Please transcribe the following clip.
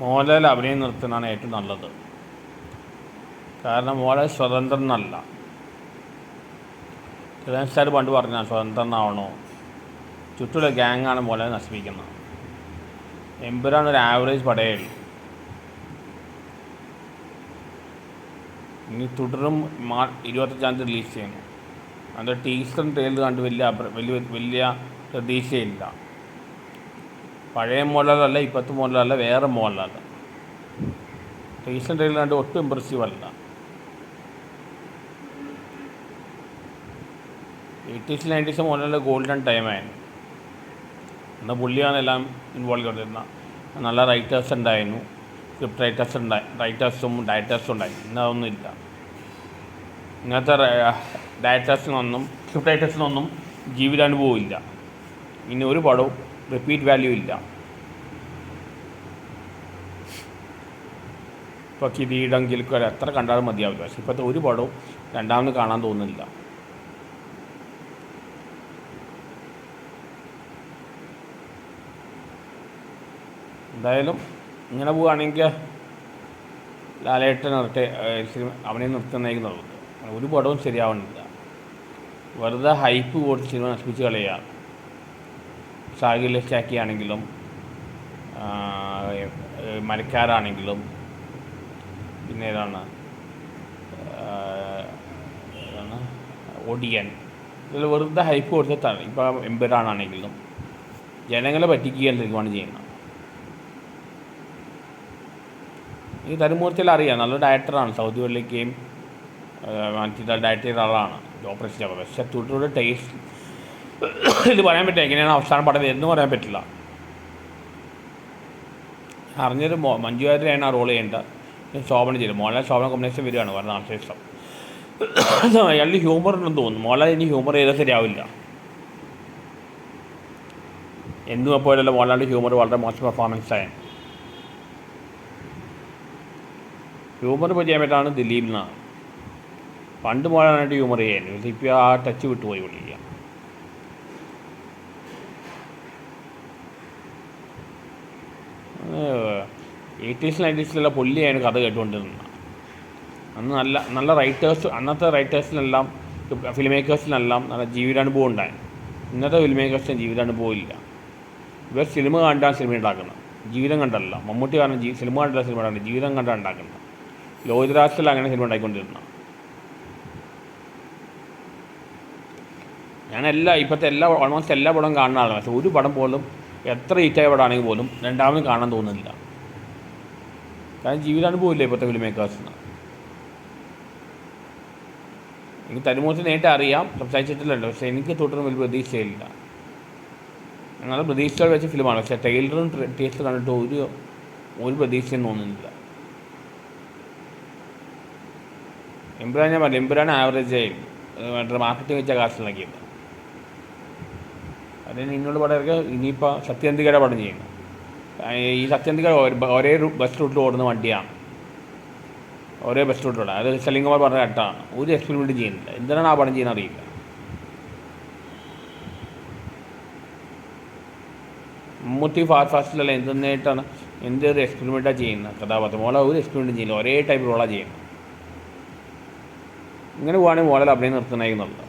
മോഹൻലാൽ അഭിനയം നിർത്തുന്നതാണ് ഏറ്റവും നല്ലത്. കാരണം മോഹൻലാൽ സ്വതന്ത്രനല്ല. ചില സാർ പണ്ട് പറഞ്ഞാൽ സ്വതന്ത്രനാവണോ? ചുറ്റുള്ള ഗ്യാങ്ങാണ് മോഹൻലാൽ നശിപ്പിക്കുന്നത്. എമ്പുരാൻ ഒരു ആവറേജ് പടയേ ഇനി തുടരും മാ ഇരുപത്തഞ്ചാം തീയതി റിലീസ് ചെയ്യുന്നു അതിന്റെ ടീസറും ട്രെയിലർ കണ്ട് വലിയ വലിയ വലിയ പ്രതീക്ഷയില്ല. പഴയ മോഡലല്ല ഇപ്പോഴത്തെ മോഡലല്ല വേറെ മോഡലല്ല. റീസെന്റ് ആയിട്ട് ഒട്ടും ഇമ്പ്രസീവ് അല്ല. എയ്റ്റീസ് നയന്റീസ് മോഡലിന്റെ ഗോൾഡൻ ടൈമായിരുന്നു എന്നാൽ പുള്ളിയാണ് എല്ലാം ഇൻവോൾവ് ചെയ്തിരുന്നത്. നല്ല റൈറ്റേഴ്സ് ഉണ്ടായിരുന്നു. സ്ക്രിപ്റ്റ് റൈറ്റേഴ്സ് ഉണ്ടായി റൈറ്റേഴ്സും ഡയറ്റേഴ്സും ഉണ്ടായി. ഇന്ന് അതൊന്നും ഇല്ല. ഇങ്ങനത്തെ ഡയറ്റേഴ്സിനൊന്നും സ്ക്രിപ്റ്റ് റൈറ്റേഴ്സിനൊന്നും ജീവിതാനുഭവം ഇല്ല ഇനി ഒരു പടവും റിപ്പീറ്റ് വാല്യൂ ഇല്ല. ഇപ്പോൾ കിരീടം കിൽക്കൽ എത്ര കണ്ടാലും മതിയാവില്ല. പക്ഷെ ഇപ്പോഴത്തെ ഒരു പടവും രണ്ടാമത് കാണാൻ തോന്നുന്നില്ല. എന്തായാലും ഇങ്ങനെ പോവുകയാണെങ്കിൽ ലാലേട്ടൻ നിർത്തി അവനെ നിർത്തുന്നതായിരിക്കും നടക്കുന്നത് ഒരു പടവും ശരിയാവണില്ല വെറുതെ ഹൈപ്പ് കൊടുത്ത് സിനിമ നശിപ്പിച്ച് കളയുക. സാഹിലസ്റ്റാക്കി ആണെങ്കിലും മരക്കാരാണെങ്കിലും പിന്നെ ഏതാണ് ഒടിയൻ ഇതിൽ വെറുതെ ഹൈപ്പ് കൊടുത്തിട്ടാണ്. ഇപ്പോൾ എമ്പുരാനാണെങ്കിലും ജനങ്ങളെ പറ്റിക്കുക എന്തൊക്കെയാണ് ചെയ്യുന്നത്. ഈ തരുമൂർത്തിയിൽ അറിയാം നല്ല ഡയറക്ടറാണ്. സൗദി വള്ളിക്കുകയും മറ്റേ ഡയറക്ടർ ആളാണ്. ഓപ്പറേഷൻ പക്ഷേ ടേസ്റ്റ് ഇത് പറയാൻ പറ്റില്ല. എങ്ങനെയാണ് അവസാനം പടം എന്ന് പറയാൻ പറ്റില്ല. അറിഞ്ഞൊരു മോ മഞ്ജു വാര്യരാണ് ആ റോൾ ചെയ്യേണ്ടത്. ശോഭന ചെയ്തു. മോഹൻലാൽ ശോഭന കോമ്പിനേഷൻ വരികയാണ് പറഞ്ഞ ആശേഷം അയാളുടെ ഹ്യൂമർ ഉണ്ടെന്ന് തോന്നുന്നു. മോഹൻലാൽ ഇനി ഹ്യൂമർ ചെയ്താൽ ശരിയാവില്ല. എന്നും എപ്പോഴല്ല മോഹൻലാലിന്റെ ഹ്യൂമർ വളരെ മോശം പെർഫോമൻസ് ആയ ഹ്യൂമർ ചെയ്യാൻ പറ്റാണ് എന്നാണ് പണ്ട് മോഹൻലാലായിട്ട് ഹ്യൂമർ ചെയ്യാൻ. ഇപ്പോൾ ആ ടച്ച് വിട്ടുപോയി വിളിക്കുക എയ്റ്റീസ് നയന്റീസിലുള്ള പുള്ളിയാണ് കഥ കേട്ടുകൊണ്ടിരുന്നത്. അന്ന് നല്ല നല്ല റൈറ്റേഴ്സ് അന്നത്തെ റൈറ്റേഴ്സിനെല്ലാം ഫിലിം മേക്കേഴ്സിനെല്ലാം നല്ല ജീവിതാനുഭവം ഉണ്ടായിരുന്നു ഇന്നത്തെ ഫിലിം മേക്കേഴ്സിന് ജീവിതാനുഭവം ഇല്ല. ഇവർ സിനിമ കണ്ടാണ് സിനിമ ഉണ്ടാക്കുന്നത്. ജീവിതം കണ്ടല്ല മമ്മൂട്ടി കാരണം ജീ സിനിമ കണ്ടല്ല സിനിമ ഉണ്ടാക്കുന്നത്. ജീവിതം കണ്ടാണ് ഉണ്ടാക്കുന്നത്. ലോഹിതരാസിൽ അങ്ങനെ സിനിമ ഉണ്ടായിക്കൊണ്ടിരുന്നത്. ഞാൻ എല്ലാ ഇപ്പോഴത്തെ എല്ലാ ഓൾമോസ്റ്റ് എല്ലാ പടവും കാണുന്ന ആളാണ്. പക്ഷേ ഒരു പടം പോലും എത്ര ഹിറ്റായ പടമാണെങ്കിൽ പോലും രണ്ടാമതും കാണാൻ തോന്നുന്നില്ല. കാരണം ജീവിതാനുഭവം ഇല്ല ഇപ്പോഴത്തെ ഫിലിം മേക്കേഴ്സിന് എനിക്ക് തരുമൂർത്തി നേരിട്ട് അറിയാം സംസാരിച്ചിട്ടില്ലല്ലോ. പക്ഷേ എനിക്ക് തൊട്ടൊന്നും വലിയ പ്രതീക്ഷയില്ല. ഞങ്ങളുടെ പ്രതീക്ഷകൾ വെച്ച ഫിലിമാണ് പക്ഷേ ടൈലറും ടേസ്റ്റ് കണ്ടിട്ട് ഒരു ഒരു പ്രതീക്ഷയും തോന്നുന്നില്ല. എംബ്രാൻ ഞാൻ പറഞ്ഞു എംബ്രാൻ ആവറേജ് ആയി. മാർക്കറ്റിംഗ് വെച്ച കാശിലാക്കിയത് അതിന് ഇന്നോട് ഇറക്കുക ഇനിയിപ്പോൾ സത്യന്തികയുടെ പടം ചെയ്യുന്നു. ഈ സത്യന്തിക ഒരേ ബസ് റൂട്ടിൽ ഓടുന്ന വണ്ടിയാണ് ഒരേ ബസ് റൂട്ടിലൂടെ അത് സലിംകുമാർ പറഞ്ഞ കേട്ടാണ് ഒരു എക്സ്പെരിമെന്റ് ചെയ്യുന്നില്ല. എന്തിനാണ് ആ പണം ചെയ്യുന്നത് അറിയില്ല. മമ്മൂട്ടി ഫാസ്റ്റ് ഫാസ്റ്റിലല്ല എന്തെന്നായിട്ടാണ് എന്തൊരു എക്സ്പെരിമെന്റാണ് ചെയ്യുന്നത്? കഥാപാത്രം. മോളെ ഒരു എക്സ്പെരിമെന്റും ചെയ്യില്ല ഒരേ ടൈപ്പ് റോളാണ് ചെയ്യുന്നത്. ഇങ്ങനെ പോവുകയാണെങ്കിൽ മോളെ അഭിനയം നിർത്തണമായിരുന്നുള്ളത്